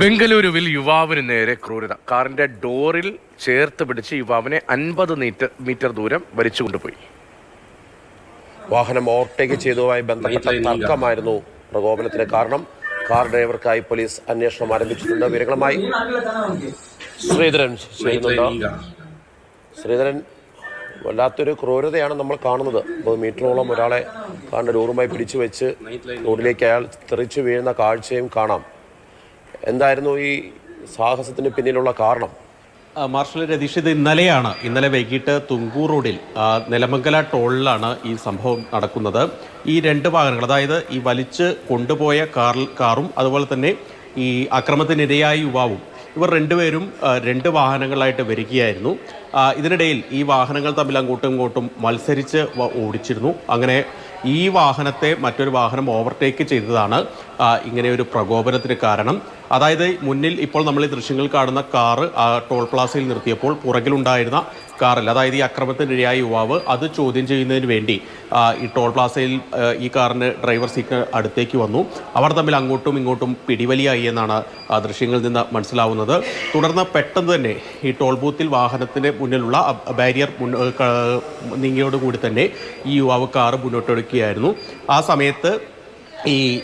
ബംഗളൂരുവിൽ യുവാവിന് നേരെ ക്രൂരത. കാറിന്റെ ഡോറിൽ ചേർത്ത് പിടിച്ച് യുവാവിനെ അൻപത് മീറ്റർ മീറ്റർ ദൂരം വലിച്ചു കൊണ്ടുപോയി. വാഹനം ഓവർടേക്ക് ചെയ്തതുമായി ബന്ധപ്പെട്ട തർക്കമായിരുന്നു പ്രകോപനത്തിന് കാരണം. കാർ ഡ്രൈവർക്കായി പോലീസ് അന്വേഷണം ആരംഭിച്ചിട്ടുണ്ട്. വിവരങ്ങളുമായി ശ്രീധരൻ ചെയ്യുന്നുണ്ട്? ശ്രീധരൻ വല്ലാത്തൊരു ക്രൂരതയാണ് നമ്മൾ കാണുന്നത്. മുപ്പത് മീറ്ററോളം ഒരാളെ കാറിന്റെ ഡോറുമായി പിടിച്ചു വെച്ച് റോഡിലേക്ക് അയാൾ തെറിച്ചു വീഴുന്ന കാഴ്ചയും കാണാം. എന്തായിരുന്നു ഈ സാഹസത്തിന് പിന്നിലുള്ള കാരണം? മാർഷൽ രതീഷ് ഇത് ഇന്നലെയാണ്. ഇന്നലെ വൈകിട്ട് തുങ്കൂർ റോഡിൽ നിലമംഗല ടോളിലാണ് ഈ സംഭവം നടക്കുന്നത്. ഈ രണ്ട് വാഹനങ്ങൾ അതായത് ഈ വലിച്ച് കൊണ്ടുപോയ കാറിൽ കാറും അതുപോലെ തന്നെ ഈ അക്രമത്തിനിരയായ യുവാവും ഇവർ രണ്ടുപേരും രണ്ട് വാഹനങ്ങളായിട്ട് വരികയായിരുന്നു. ഇതിനിടയിൽ ഈ വാഹനങ്ങൾ തമ്മിൽ അങ്ങോട്ടും ഇങ്ങോട്ടും മത്സരിച്ച് ഓടിച്ചിരുന്നു. അങ്ങനെ ഈ വാഹനത്തെ മറ്റൊരു വാഹനം ഓവർടേക്ക് ചെയ്തതാണ് ഇങ്ങനെ ഒരു പ്രകോപനത്തിന് കാരണം. അതായത് മുന്നിൽ ഇപ്പോൾ നമ്മൾ ഈ ദൃശ്യങ്ങൾ കാണുന്ന കാറ് ടോൾ പ്ലാസയിൽ നിർത്തിയപ്പോൾ പുറകിലുണ്ടായിരുന്ന കാറിൽ അതായത് ഈ അക്രമത്തിനിരയായ യുവാവ് അത് ചോദ്യം ചെയ്യുന്നതിന് വേണ്ടി ഈ ടോൾ പ്ലാസയിൽ ഈ കാറിന് ഡ്രൈവർ സീറ്റ് അടുത്തേക്ക് വന്നു. അവർ തമ്മിൽ അങ്ങോട്ടും ഇങ്ങോട്ടും പിടിവലിയായി എന്നാണ് ദൃശ്യങ്ങളിൽ നിന്ന് മനസ്സിലാവുന്നത്. തുടർന്ന് പെട്ടെന്ന് തന്നെ ഈ ടോൾ ബൂത്തിൽ വാഹനത്തിന് മുന്നിലുള്ള ബാരിയർ നീങ്ങിയോടുകൂടി തന്നെ ഈ യുവാവ് കാറ് മുന്നോട്ടെടുക്കുകയായിരുന്നു ആ സമയത്ത് ഈ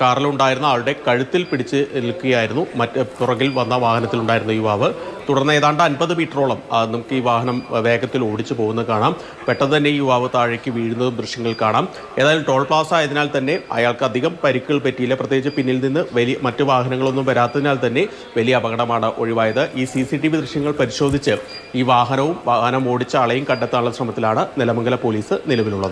കാറിലുണ്ടായിരുന്ന ആളുടെ കഴുത്തിൽ പിടിച്ച് നിൽക്കുകയായിരുന്നു. മറ്റ് പുറകിൽ വന്ന വാഹനത്തിലുണ്ടായിരുന്ന യുവാവ്. തുടർന്ന് ഏതാണ്ട് അൻപത് മീറ്ററോളം നമുക്ക് ഈ വാഹനം വേഗത്തിൽ ഓടിച്ചു പോകുന്നത് കാണാം. പെട്ടെന്ന് തന്നെ ഈ യുവാവ് താഴേക്ക് വീഴുന്നതും ദൃശ്യങ്ങൾ കാണാം. ഏതായാലും ടോൾ പ്ലാസ ആയതിനാൽ തന്നെ അയാൾക്ക് അധികം പരിക്കുകൾ പറ്റിയില്ല. പ്രത്യേകിച്ച് പിന്നിൽ നിന്ന് വലിയ മറ്റ് വാഹനങ്ങളൊന്നും വരാത്തതിനാൽ തന്നെ വലിയ അപകടമാണ് ഒഴിവായത്. ഈ സി സി ടി വി ദൃശ്യങ്ങൾ പരിശോധിച്ച് ഈ വാഹനവും വാഹനം ഓടിച്ച ആളെയും കണ്ടെത്താനുള്ള ശ്രമത്തിലാണ് നിലമംഗല പോലീസ് നിലവിലുള്ളത്.